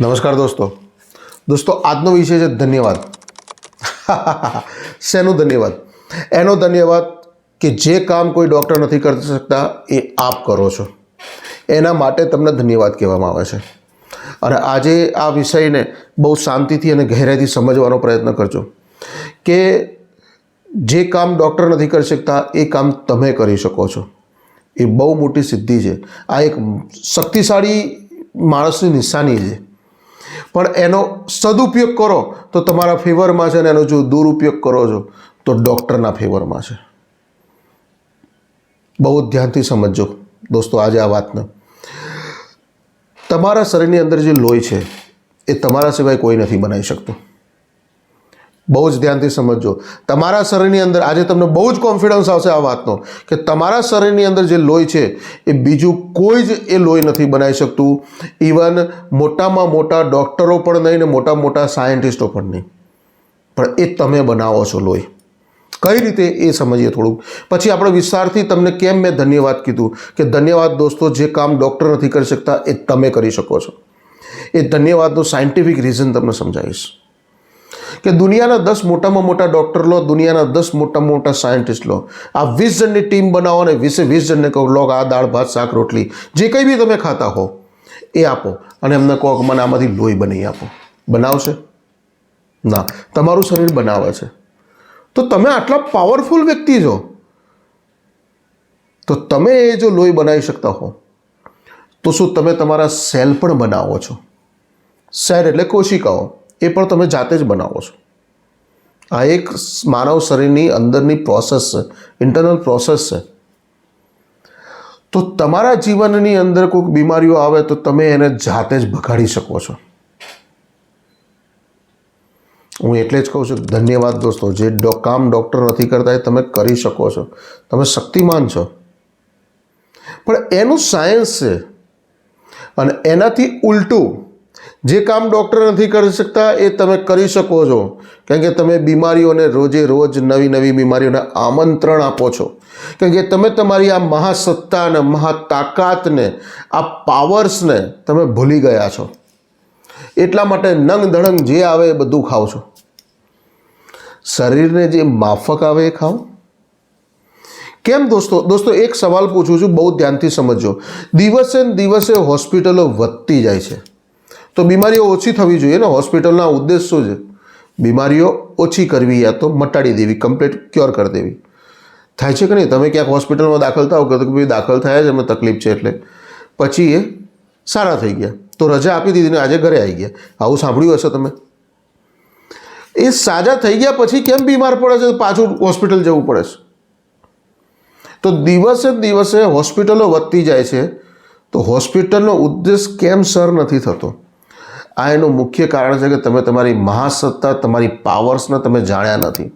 નમસ્કાર દોસ્તો. દોસ્તો, આજનો વિષય છે ધન્યવાદ. શેનું ધન્યવાદ? એનો ધન્યવાદ કે જે કામ કોઈ ડૉક્ટર નથી કરી શકતા, એ આપ કરો છો. એના માટે તમને ધન્યવાદ કહેવામાં આવે છે. અને આજે આ વિષયને બહુ શાંતિથી અને ગહેરાઈથી સમજવાનો પ્રયત્ન કરજો કે જે કામ ડૉક્ટર નથી કરી શકતા, એ કામ તમે કરી શકો છો. એ બહુ મોટી સિદ્ધિ છે. આ એક શક્તિશાળી માણસની નિશાની છે. પણ એનો સદુપયોગ કરો તો તમારા ફેવરમાં છે અને એનો જો દુરુપયોગ કરો છો, તો ડૉક્ટરના ફેવરમાં છે. બહુ ધ્યાનથી સમજજો દોસ્તો આજે આ વાતને. તમારા શરીરની અંદર જે લોહી છે, એ તમારા સિવાય કોઈ નથી બનાવી શકતું. બહુ જ ધ્યાનથી સમજજો. તમારા શરીરની અંદર આજે તમને બહુ જ કોન્ફિડન્સ આવશે આ વાતનો કે તમારા શરીરની અંદર જે લોહી છે એ બીજું કોઈ જ એ લોહી નથી બનાવી શકતું. ઇવન મોટામાં મોટા ડૉક્ટરો પણ નહીં ને મોટા મોટા સાયન્ટિસ્ટો પણ નહીં. પણ એ તમે બનાવો છો લોહી. કઈ રીતે એ સમજીએ થોડુંક? પછી આપણે વિસ્તારથી તમને કેમ મેં ધન્યવાદ કીધું કે ધન્યવાદ દોસ્તો, જે કામ ડૉક્ટર નથી કરી શકતા એ તમે કરી શકો છો. એ ધન્યવાદનું સાયન્ટિફિક રીઝન તમને સમજાવીશ. કે દુનિયાના દસ મોટામાં મોટા ડૉક્ટર લો, દુનિયાના દસ મોટા મોટા સાયન્ટિસ્ટ લો. આ વીસ જણની ટીમ બનાવો અને વીસે વીસ જણને કહો, લો, આ દાળ, ભાત, શાક, રોટલી. જે કંઈ બી તમે ખાતા હો, એ આપો અને એમને કહો કે, મને આમાંથી લોહી બનાવી આપો. બનાવશે? ના. તમારું શરીર બનાવે છે. તો તમે આટલા પાવરફુલ વ્યક્તિ છો. તો તમે એ જો લોહી બનાવી શકતા હો, તો શું તમે તમારા સેલ પણ બનાવો છો? સેલ એટલે કોશિકાઓ. એ પણ તમે જાતે જ બનાવો છો. આ એક માનવ શરીરની અંદરની પ્રોસેસ છે ઇન્ટરનલ પ્રોસેસ છે. તો તમારા જીવનની અંદર કોઈક બીમારીઓ આવે તો તમે એને જાતે જ ભગાડી શકો છો. હું એટલે જ કહું છું, ધન્યવાદ દોસ્તો, જે કામ ડૉક્ટર નથી કરતા એ તમે કરી શકો છો. તમે શક્તિમાન છો. પણ એનું સાયન્સ છે. અને એનાથી ઉલટું જે કામ ડૉક્ટર નથી કરી શકતા એ તમે કરી શકો છો. કારણ કે તમે બીમારીઓને રોજે રોજ નવી નવી બીમારીઓને આમંત્રણ આપો છો. કારણ કે તમે તમારી આ મહાસત્તાને, મહાતાકાતને, આ પાવર્સને તમે ભૂલી ગયા છો. એટલા માટે નંગ ધડંગ જે આવે એ બધું ખાઓ છો. શરીરને જે માફક આવે એ ખાઓ. કેમ દોસ્તો? દોસ્તો, એક સવાલ પૂછું છું, બહુ ધ્યાનથી સમજજો. દિવસે ને દિવસે હોસ્પિટલો વધતી જાય છે. તો બીમારીઓ ઓછી થવી જોઈએ ને હોસ્પિટલના ઉદ્દેશ શું છે. બીમારીઓ ઓછી કરવી યા તો મટાડી દેવી કમ્પ્લીટ ક્યોર કરી દેવી. થાય છે કે નહીં? તમે ક્યાંક હોસ્પિટલમાં દાખલ થાવ કે ભાઈ દાખલ થયા છે, એમને તકલીફ છે એટલે. પછી એ સારા થઈ ગયા. તો રજા આપી દીધી ને આજે ઘરે આવી ગયા. આવું સાંભળ્યું હશે તમે? એ સાજા થઈ ગયા પછી કેમ બીમાર પડે છે? પાછું હોસ્પિટલ જવું પડે છે. તો દિવસે દિવસે હોસ્પિટલો વધતી જાય છે. તો હોસ્પિટલનો ઉદ્દેશ કેમ સર નથી થતો? આ એનું મુખ્ય કારણ છે કે તમે તમારી મહાસત્તા, તમારી પાવર્સને તમે જાણ્યા નથી.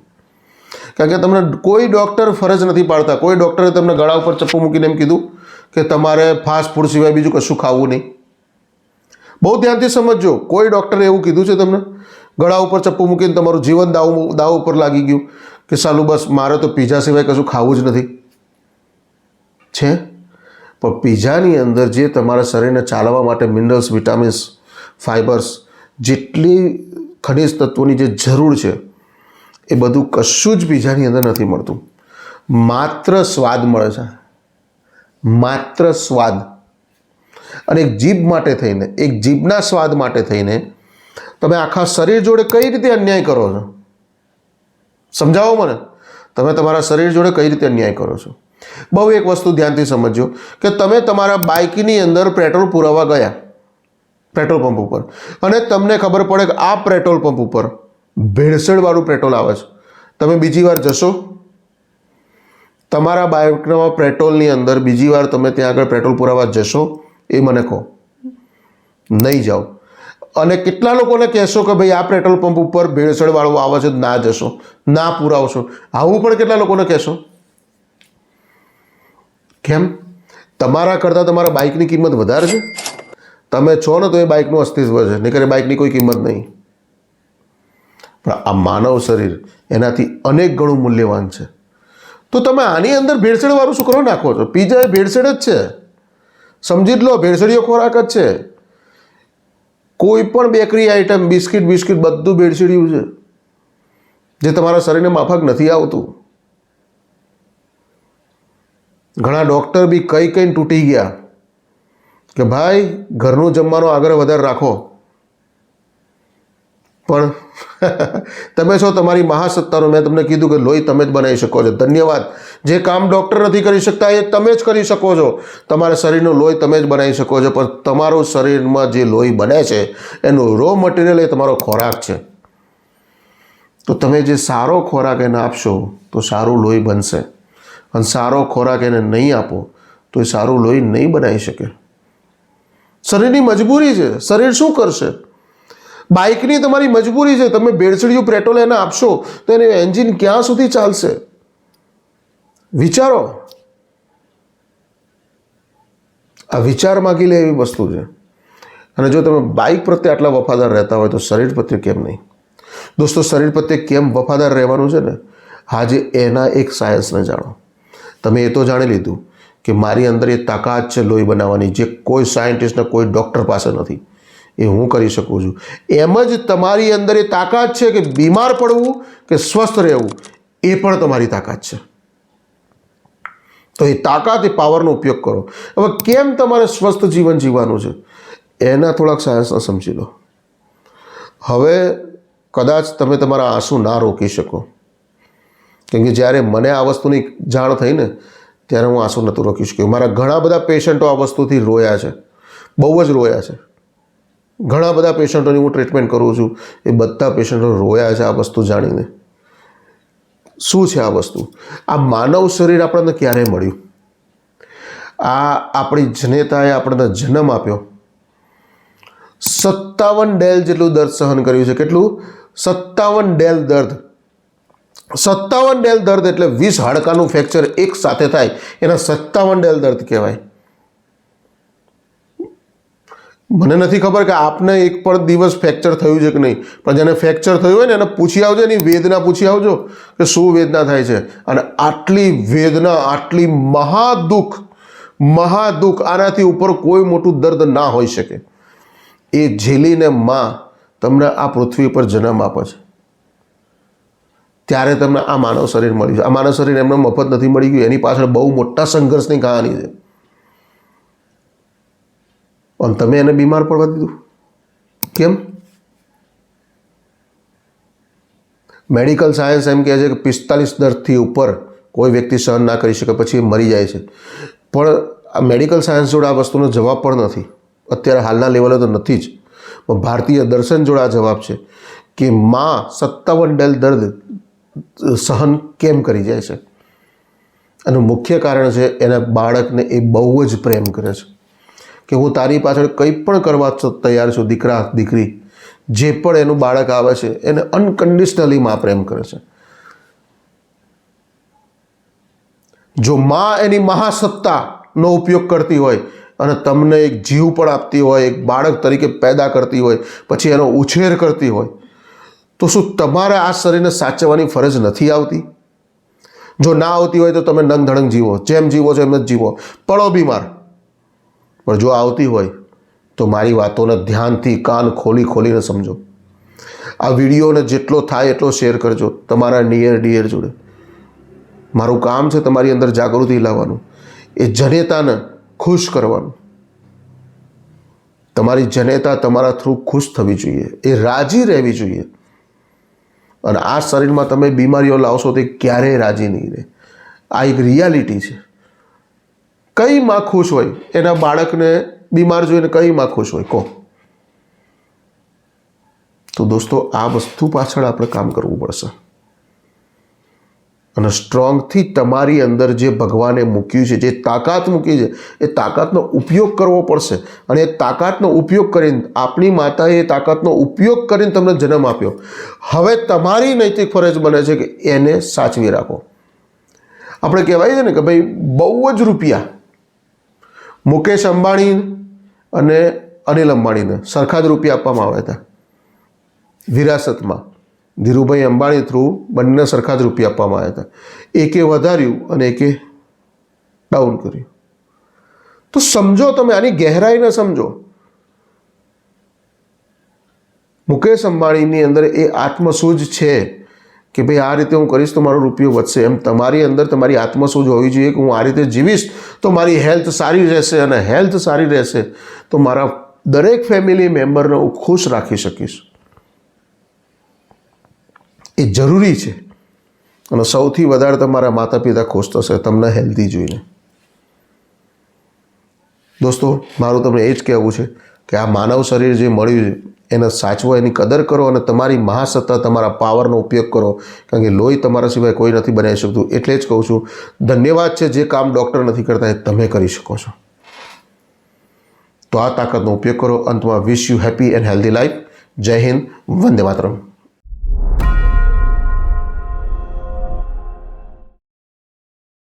કારણ કે તમને કોઈ ડૉક્ટર ફરજ નથી પાડતા. કોઈ ડૉક્ટરે તમને ગળા ઉપર ચપ્પુ મૂકીને એમ કીધું કે તમારે ફાસ્ટ ફૂડ સિવાય બીજું કશું ખાવું નહીં. બહુ ધ્યાનથી સમજજો. કોઈ ડૉક્ટરે એવું કીધું છે તમને, ગળા ઉપર ચપ્પુ મૂકીને તમારું જીવન દાવ દાવ ઉપર લાગી ગયું કે સાલું બસ મારે તો પીઝા સિવાય કશું ખાવું જ નથી. છે? પણ પીઝાની અંદર જે તમારા શરીરને ચાલવા માટે મિનરલ્સ, વિટામિન્સ ફાઇબર્સ, જેટલી ખનિજ તત્વોની જે જરૂર છે, એ બધું કશું જ બીજાની અંદર નથી મળતું. માત્ર સ્વાદ મળે છે. માત્ર સ્વાદ. અને એક જીભ માટે થઈને, એક જીભના સ્વાદ માટે થઈને, તમે આખા શરીર જોડે કઈ રીતે અન્યાય કરો છો? સમજાવો મને? તમે તમારા શરીર જોડે કઈ રીતે અન્યાય કરો છો? બહુ એક વસ્તુ ધ્યાનથી સમજો કે તમે તમારા બાઇકની અંદર પેટ્રોલ પુરાવા ગયા. પેટ્રોલ પંપ ઉપર. અને તમને ખબર પડે કે આ પેટ્રોલ પંપ ઉપર ભેળસેળવાળું પેટ્રોલ આવે છે. તમે બીજી વાર જશો. તમારા બાઇકના પેટ્રોલની અંદર બીજી વાર તમે ત્યાં આગળ પેટ્રોલ પુરાવા જશો એ મને કહો. નહીં જાઓ. અને કેટલા લોકોને કહેશો કે ભાઈ આ પેટ્રોલ પંપ ઉપર ભેળસેળવાળું આવે છે, ના જશો, ના પુરાવશો. આવું પણ કેટલા લોકોને કહેશો? કેમ? તમારા કરતાં તમારા બાઇકની કિંમત વધારે છે? તમે છો ને, તો એ બાઇકનું અસ્તિત્વ છે. નહીં કરે બાઇકની કોઈ કિંમત નહીં. પણ આ માનવ શરીર એનાથી અનેક ગણું મૂલ્યવાન છે. તો તમે આની અંદર ભેળસેળવાળું શું કરો નાખો છો? પીઝા એ ભેળસેળ જ છે. સમજી જ લો, ભેળસેળીઓ ખોરાક જ છે. કોઈ પણ બેકરી આઇટમ, બિસ્કિટ બિસ્કિટ, બધું ભેળસેળ્યું છે, જે તમારા શરીરને માફક નથી આવતું. ઘણા ડૉક્ટર બી કઈ કઈ તૂટી ગયા. કે ભાઈ, ઘરનું જમવાનો આગ્રહ વધારે રાખો. પણ તમે છો તમારી મહાસત્તાનો, મેં તમને કીધું કે લોહી તમે જ બનાવી શકો છો. ધન્યવાદ. જે કામ ડૉક્ટર નથી કરી શકતા, એ તમે જ કરી શકો છો. તમારા શરીરનું લોહી તમે જ બનાવી શકો છો, પણ તમારું શરીરમાં જે લોહી બને છે, એનું રો મટીરિયલ એ તમારો ખોરાક છે. તો તમે જે સારો ખોરાક એને આપશો, તો સારું લોહી બનશે. અને સારો ખોરાક એને નહીં આપો, તો એ સારું લોહી નહીં બનાવી શકે. શરીરની મજબૂરી છે. શરીર શું કરશે? બાઇકની તમારી મજબૂરી છે. તમે ભેળસેળિયું પેટ્રોલ એને આપશો, તો એને એન્જિન ક્યાં સુધી ચાલશે? વિચારો. આ વિચાર માગી લે એવી વસ્તુ છે. અને જો તમે બાઇક પ્રત્યે આટલા વફાદાર રહેતા હોય તો શરીર પ્રત્યે કેમ નહીં? દોસ્તો, શરીર પ્રત્યે કેમ વફાદાર રહેવાનું છે ને? આજે એના એક સાયન્સને જાણો. તમે એ તો જાણી લીધું. કે મારી અંદર એ તાકાત છે લોહી બનાવવાની, જે કોઈ સાયન્ટિસ્ટને કોઈ ડૉક્ટર પાસે નથી. એ હું કરી શકું છું. એમ જ તમારી અંદર એ તાકાત છે કે બીમાર પડવું કે સ્વસ્થ રહેવું, એ પણ તમારી તાકાત છે. તો એ તાકાત, એ પાવરનો ઉપયોગ કરો. હવે કેમ તમારે સ્વસ્થ જીવન જીવવાનું છે? એના થોડાક સાયન્સને સમજી લો. હવે કદાચ તમે તમારા આંસુ ના રોકી શકો. કેમ કે જ્યારે મને આ વસ્તુની જાણ થઈ ને ત્યારે હું આંસુ નહોતું રોકી શક્યો મારા ઘણા બધા પેશન્ટો આ વસ્તુથી રોયા છે. બહુ જ રોયા છે. ઘણા બધા પેશન્ટોની હું ટ્રીટમેન્ટ કરું છું. એ બધા પેશન્ટો રોયા છે આ વસ્તુ જાણીને. શું છે આ વસ્તુ? આ માનવ શરીર આપણને ક્યારે મળ્યું? આ આપણી જનેતાએ આપણને જન્મ આપ્યો. સત્તાવન ડેલ જેટલું દર્દ સહન કર્યું છે. કેટલું? સત્તાવન ડેલ દર્દ. સત્તાવન ડેલ દર્દ એટલે વીસ હાડકાનું ફ્રેક્ચર એક સાથે થાય, એના સત્તાવન ડેલ દર્દ કહેવાય. મને નથી ખબર કે આપને એક પણ દિવસ ફ્રેક્ચર થયું છે કે નહીં, પણ જેને ફ્રેક્ચર થયું હોય ને, એને પૂછી આવજો, એની વેદના પૂછી આવજો કે શું વેદના થાય છે. અને આટલી વેદના, આટલી મહાદુઃખ મહાદુઃખ આનાથી ઉપર કોઈ મોટું દર્દ ના હોઈ શકે. એ ઝીલીને માં તમને આ પૃથ્વી પર જન્મ આપે છે. ત્યારે તમને આ માનવ શરીર મળ્યું છે. આ માનવ શરીર એમને મફત નથી મળી ગયું. એની પાછળ બહુ મોટા સંઘર્ષની કહાની છે. અને તમે એને બીમાર પડવા દીધું. કેમ? મેડિકલ સાયન્સ એમ કહે છે કે પિસ્તાલીસ દર્દથી ઉપર કોઈ વ્યક્તિ સહન ના કરી શકે, પછી મરી જાય છે. પણ આ મેડિકલ સાયન્સ જોડે આ વસ્તુનો જવાબ પણ નથી. અત્યારે હાલના લેવલે તો નથી જ. પણ ભારતીય દર્શન જોડે આ જવાબ છે કે માં સત્તાવન ડેલ દર્દ સહન કેમ કરી જાય છે? એનું મુખ્ય કારણ છે એના બાળકને એ બહુ જ પ્રેમ કરે છે. કે હું તારી પાછળ કંઈ પણ કરવા તૈયાર છું, દીકરા, દીકરી, જે પણ એનું બાળક આવે છે, એને અનકન્ડિશનલી માં પ્રેમ કરે છે. જો માં એની મહાસત્તાનો ઉપયોગ કરતી હોય અને તમને એક જીવ પણ આપતી હોય, એક બાળક તરીકે પેદા કરતી હોય, પછી એનો ઉછેર કરતી હોય તો શું તમારે આ શરીરને સાચવવાની ફરજ નથી આવતી? જો ના આવતી હોય તો તમે નંગ ધડંગ જીવો, જેમ જીવો છો એમ જ જીવો. પડો બીમાર. પણ જો આવતી હોય તો મારી વાતોને ધ્યાનથી કાન ખોલી ખોલીને સમજો. આ વિડીયોને જેટલો થાય એટલો શેર કરજો, તમારા નિયર ડિયર જોડે. મારું કામ છે તમારી અંદર જાગૃતિ લાવવાનું, એ જનેતાને ખુશ કરવાનું. તમારી જનેતા તમારા થ્રુ ખુશ થવી જોઈએ, એ રાજી રહેવી જોઈએ. અને આ શરીરમાં તમે બીમારીઓ લાવશો તે ક્યારેય રાજી નહીં રહે. આ એક રિયાલિટી છે. કઈ માં ખુશ હોય? એના બાળકને બીમાર જોઈને કઈ માં ખુશ હોય? કહો. તો દોસ્તો, આ વસ્તુ પાછળ આપણે કામ કરવું પડશે. અને સ્ટ્રોંગથી તમારી અંદર જે ભગવાને મૂક્યું છે, જે તાકાત મૂકી છે, એ તાકાતનો ઉપયોગ કરવો પડશે. અને એ તાકાતનો ઉપયોગ કરીને, આપણી માતાએ એ તાકાતનો ઉપયોગ કરીને તમને જન્મ આપ્યો. હવે તમારી નૈતિક ફરજ બને છે કે એને સાચવી રાખો. આપણે કહેવાય છે ને કે ભાઈ, બહુ જ રૂપિયા. મુકેશ અંબાણી અને અનિલ અંબાણીને સરખા જ રૂપિયા આપવામાં આવ્યા હતા. વિરાસતમાં. ધીરુભાઈ અંબાણી થ્રુ બંને સરખા જ રૂપિયા આપવામાં આવ્યા હતા. એકે વધાર્યું અને એકે ડાઉન કર્યું. તો સમજો તમે, આની ગહેરાઈને સમજો. મુકેશ અંબાણીની અંદર એ આત્મસૂઝ છે કે ભાઈ આ રીતે હું કરીશ તો મારો રૂપિયો વધશે. એમ તમારી અંદર તમારી આત્મસૂઝ હોવી જોઈએ કે હું આ રીતે જીવીશ તો મારી હેલ્થ સારી રહેશે અને હેલ્થ સારી રહેશે તો મારા દરેક ફેમિલી મેમ્બરને હું ખુશ રાખી શકીશ. એ જરૂરી છે. અને સૌથી વધારે તમારા માતા પિતા ખુશ થશે, તમને હેલ્ધી જોઈને. દોસ્તો, મારું તમને એ જ કહેવું છે કે આ માનવ શરીર જે મળ્યું છે, એને સાચવો, એની કદર કરો અને તમારી મહાસત્તા, તમારા પાવરનો ઉપયોગ કરો. કારણ કે લોહી તમારા સિવાય કોઈ નથી બનાવી શકતું. એટલે જ કહું છું, ધન્યવાદ છે જે કામ ડૉક્ટર નથી કરતા, એ તમે કરી શકો છો. તો આ તાકાતનો ઉપયોગ કરો. અંતમાં wish you happy and healthy life જય હિન્દ. વંદે માતરમ.